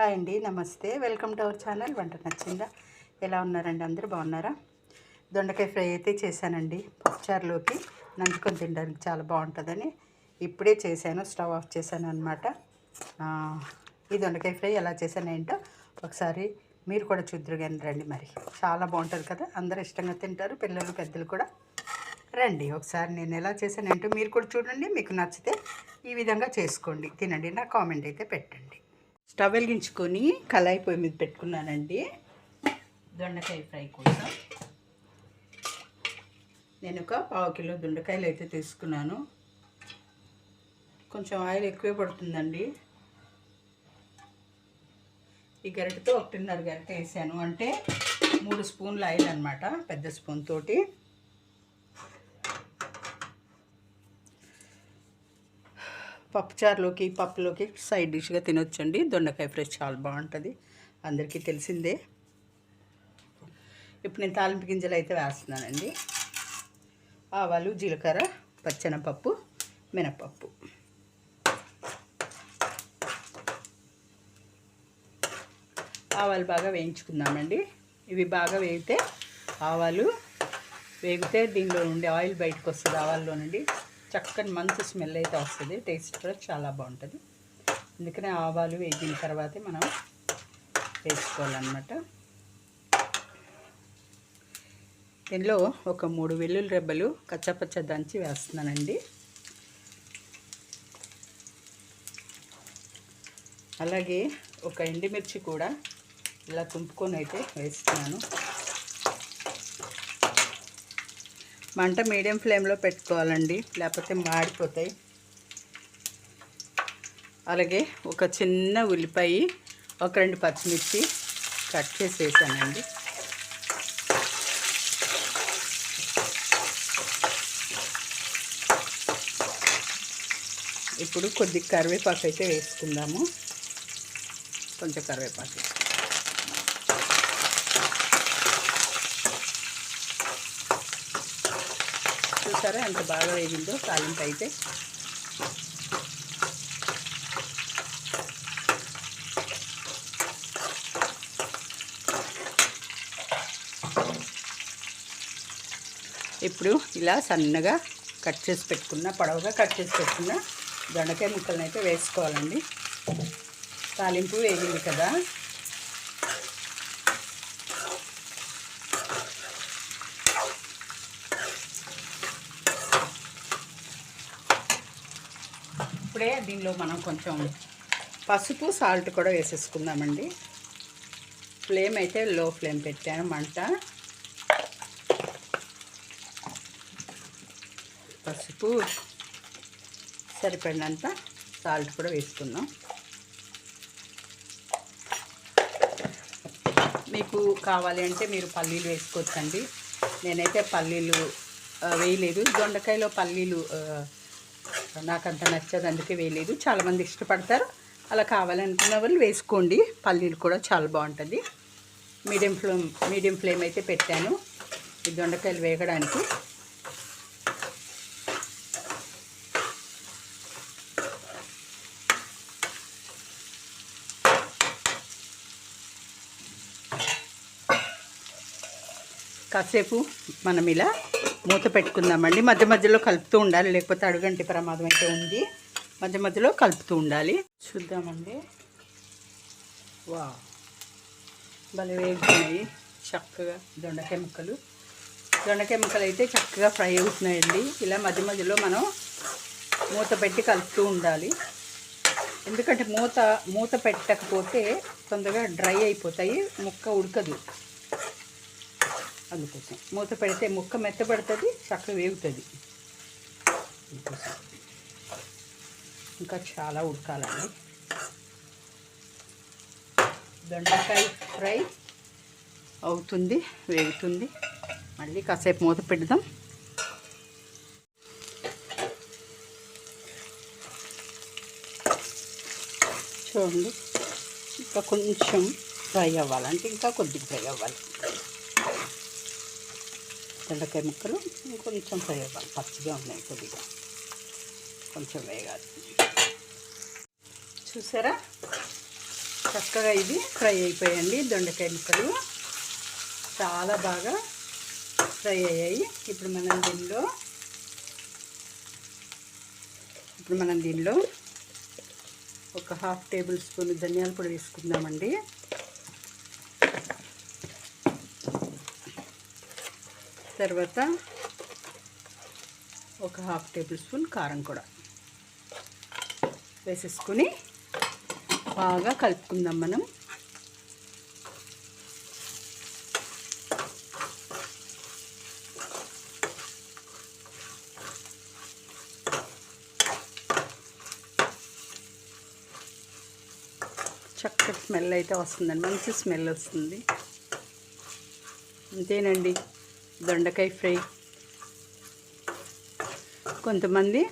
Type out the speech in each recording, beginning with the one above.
Hi అండి నమస్తే. Welcome to our channel వంట నచ్చిందా? ఎలా ఉన్నారండి అందరూ బాగున్నారా? దొండకాయ ఫ్రై అయితే చేశానండి పప్పుచారులోకి నంచుకొని తినడానికి చాలా బాగుంటుందని ఇప్పుడే చేశాను స్టవ్ ఆఫ్ చేశాను అనమాట ఈ దొండకాయ ఫ్రై ఎలా చేశాను ఏంటో ఒకసారి మీరు కూడా చూద్దరు కానీ రండి మరి. చాలా బాగుంటుంది కదా అందరూ ఇష్టంగా తింటారు పిల్లలు పెద్దలు కూడా. రండి ఒకసారి నేను ఎలా చేశాను ఏంటో మీరు కూడా చూడండి మీకు నచ్చితే ఈ విధంగా చేసుకోండి. తినండి నా కామెంట్ అయితే పెట్టండి. స్టవ్ వెలిగించుకొని కళాయి పొయ్యి మీద పెట్టుకున్నానండి. దొండకాయ ఫ్రై కోసం. నేను ఒక పావు కిలో దొండకాయలు అయితే తీసుకున్నాను. కొంచెం ఆయిల్ ఎక్కువే పడుతుందండి. ఈ గరిటెతో ఒకటిన్నర గరిట వేసాను. అంటే మూడు స్పూన్ల ఆయిల్ అనమాట పెద్ద స్పూన్ తోటి. పప్పుచారులోకి పప్పులోకి సైడ్ డిష్గా తినొచ్చండి. దొండకాయ ఫ్రై చాలా బాగుంటుంది. అందరికీ తెలిసిందే. ఇప్పుడు నేను తాలింపు గింజలు అయితే వేస్తున్నానండి. ఆవాలు జీలకర్ర పచ్చనపప్పు మినపప్పు. ఆవాలు బాగా వేయించుకుందామండి. ఇవి బాగా వేగితే ఆవాలు వేగితే దీనిలో నుండి ఆయిల్ బయటకు వస్తుంది ఆవాల్లో నుండి చక్కని మంచి స్మెల్ అయితే వస్తుంది. టేస్ట్ కూడా చాలా బాగుంటుంది. అందుకనే ఆవాలు వేగిన తర్వాతే మనం వేసుకోవాలన్నమాట. దీనిలో ఒక మూడు వెల్లుల్లి రెబ్బలు కచ్చపచ్చ దంచి వేస్తున్నానండి. అలాగే ఒక ఎండుమిర్చి కూడా ఇలా తుంపుకొని అయితే వేస్తున్నాను. మంట మీడియం ఫ్లేమ్లో పెట్టుకోవాలండి లేకపోతే మాడిపోతాయి. అలాగే ఒక చిన్న ఉల్లిపాయ ఒక రెండు పచ్చిమిర్చి కట్ చేసి వేసానండి ఇప్పుడు కొద్ది కరివేపాకు అయితే వేసుకుందాము. కొంచెం కరివేపాకు చూసారా? ఎంత బాగా వేగిందో తాలింపు అయితే. ఇప్పుడు ఇలా సన్నగా కట్ చేసి పెట్టుకున్న పొడవుగా కట్ చేసి పెట్టుకున్న దొండకాయ ముక్కలను అయితే వేసుకోవాలండి. తాలింపు వేగింది కదా. ఇప్పుడే దీనిలో మనం కొంచెం పసుపు సాల్ట్ కూడా వేసేసుకుందామండి. ఫ్లేమ్ అయితే లో ఫ్లేమ్ పెట్టాను మంట. పసుపు సరిపడినంత సాల్ట్ కూడా వేసుకుందాం. మీకు కావాలి అంటే మీరు పల్లీలు వేసుకోవచ్చండి. నేనైతే పల్లీలు వేయలేదు. దొండకాయలో పల్లీలు నాకు అంత నచ్చదు అందుకే వేయలేదు. చాలామంది ఇష్టపడతారు. అలా కావాలనుకున్న వాళ్ళు వేసుకోండి. పల్లీలు కూడా చాలా బాగుంటుంది. మీడియం ఫ్లేమ్ మీడియం ఫ్లేమ్ అయితే పెట్టాను. ఈ దొండకాయలు వేగడానికి. కాసేపు మనం ఇలా మూత పెట్టుకుందామండి. మధ్య మధ్యలో కలుపుతూ ఉండాలి. లేకపోతే అడుగంటి ప్రమాదం అయితే ఉంది. మధ్య మధ్యలో కలుపుతూ ఉండాలి. చూద్దామండి. వా భలే వేగుతున్నాయి. చక్కగా దొండకాయ ముక్కలు. దొండకాయ ముక్కలు అయితే చక్కగా ఫ్రై అవుతున్నాయండి. ఇలా మధ్య మధ్యలో మనం మూత పెట్టి కలుపుతూ ఉండాలి. ఎందుకంటే మూత మూత పెట్టకపోతే తొందరగా డ్రై అయిపోతాయి. ముక్క ఉడకదు. అందుకోసం. మూత పెడితే ముక్క మెత్తబడుతుంది చక్కగా వేగుతుంది. అందుకోసం. ఇంకా చాలా ఉడకాలండి. దొండకాయ ఫ్రై అవుతుంది వేగుతుంది. మళ్ళీ కాసేపు మూత పెడదాం. చూడండి ఇంకా కొంచెం ఫ్రై అవ్వాలంటే ఇంకా కొద్దిగా ఫ్రై అవ్వాలి. దొండకాయ ముక్కలు ఇంకొంచెం ఫ్రై అవ్వాలి పచ్చిగా ఉన్నాయి కొద్దిగా. కొంచెం వేగాలి. చూసారా? చక్కగా ఇది ఫ్రై అయిపోయాయండి దొండకాయ ముక్కలు. చాలా బాగా ఫ్రై అయ్యాయి. ఇప్పుడు మనం దీనిలో ఇప్పుడు మనం దీనిలో ఒక హాఫ్ టేబుల్ స్పూన్ ధనియాల పొడి వేసుకుందామండి. తర్వాత ఒక హాఫ్ టేబుల్ స్పూన్ కారం కూడా వేసేసుకుని బాగా కలుపుకుందాం మనం. చక్కటి స్మెల్ అయితే వస్తుందండి మంచి స్మెల్ వస్తుంది. అంతేనండి. దొండకాయ ఫ్రై. కొంతమంది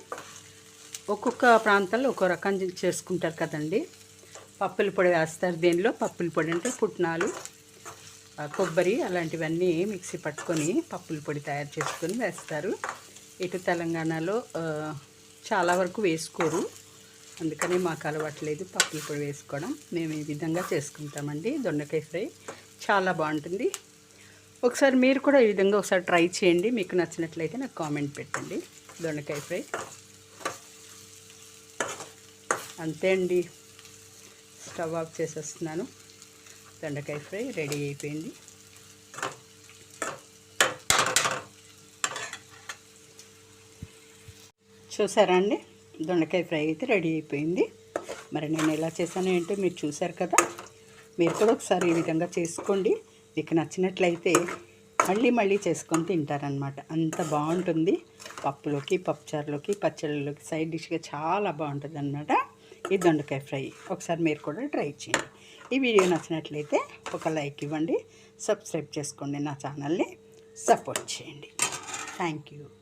ఒక్కొక్క ప్రాంతాల్లో ఒక్కో రకం చేసుకుంటారు కదండి. పప్పుల పొడి వేస్తారు. దీనిలో? పప్పుల పొడి అంటే పుట్నాలు కొబ్బరి అలాంటివన్నీ మిక్సీ పట్టుకొని పప్పుల పొడి తయారు చేసుకొని వేస్తారు. ఇటు తెలంగాణలో చాలా వరకు వేసుకోరు. అందుకని మాకు అలవాట్లేదు పప్పుల పొడి వేసుకోవడం. మేము ఈ విధంగా చేసుకుంటామండి. దొండకాయ ఫ్రై చాలా బాగుంటుంది. ఒకసారి మీరు కూడా ఈ విధంగా ఒకసారి ట్రై చేయండి. మీకు నచ్చినట్లయితే నాకు కామెంట్ పెట్టండి. దొండకాయ ఫ్రై. అంతే అండి. స్టవ్ ఆఫ్ చేసేస్తున్నాను. దొండకాయ ఫ్రై రెడీ అయిపోయింది. చూసారా అండి? దొండకాయ ఫ్రై అయితే రెడీ అయిపోయింది. మరి నేను ఎలా చేశాను ఏంటో మీరు చూసారు కదా? మీరు కూడా ఒకసారి ఈ విధంగా చేసుకోండి. మీకు నచ్చినట్లయితే మళ్ళీ మళ్ళీ చేసుకొని తింటారనమాట అంత బాగుంటుంది. పప్పులోకి పప్పుచారులోకి పచ్చళ్ళలోకి సైడ్ డిష్గా చాలా బాగుంటుంది అనమాట ఈ దొండకాయ ఫ్రై ఒకసారి మీరు కూడా ట్రై చేయండి. ఈ వీడియో నచ్చినట్లయితే ఒక లైక్ ఇవ్వండి. సబ్స్క్రైబ్ చేసుకోండి నా ఛానల్ని. సపోర్ట్ చేయండి. Thank you.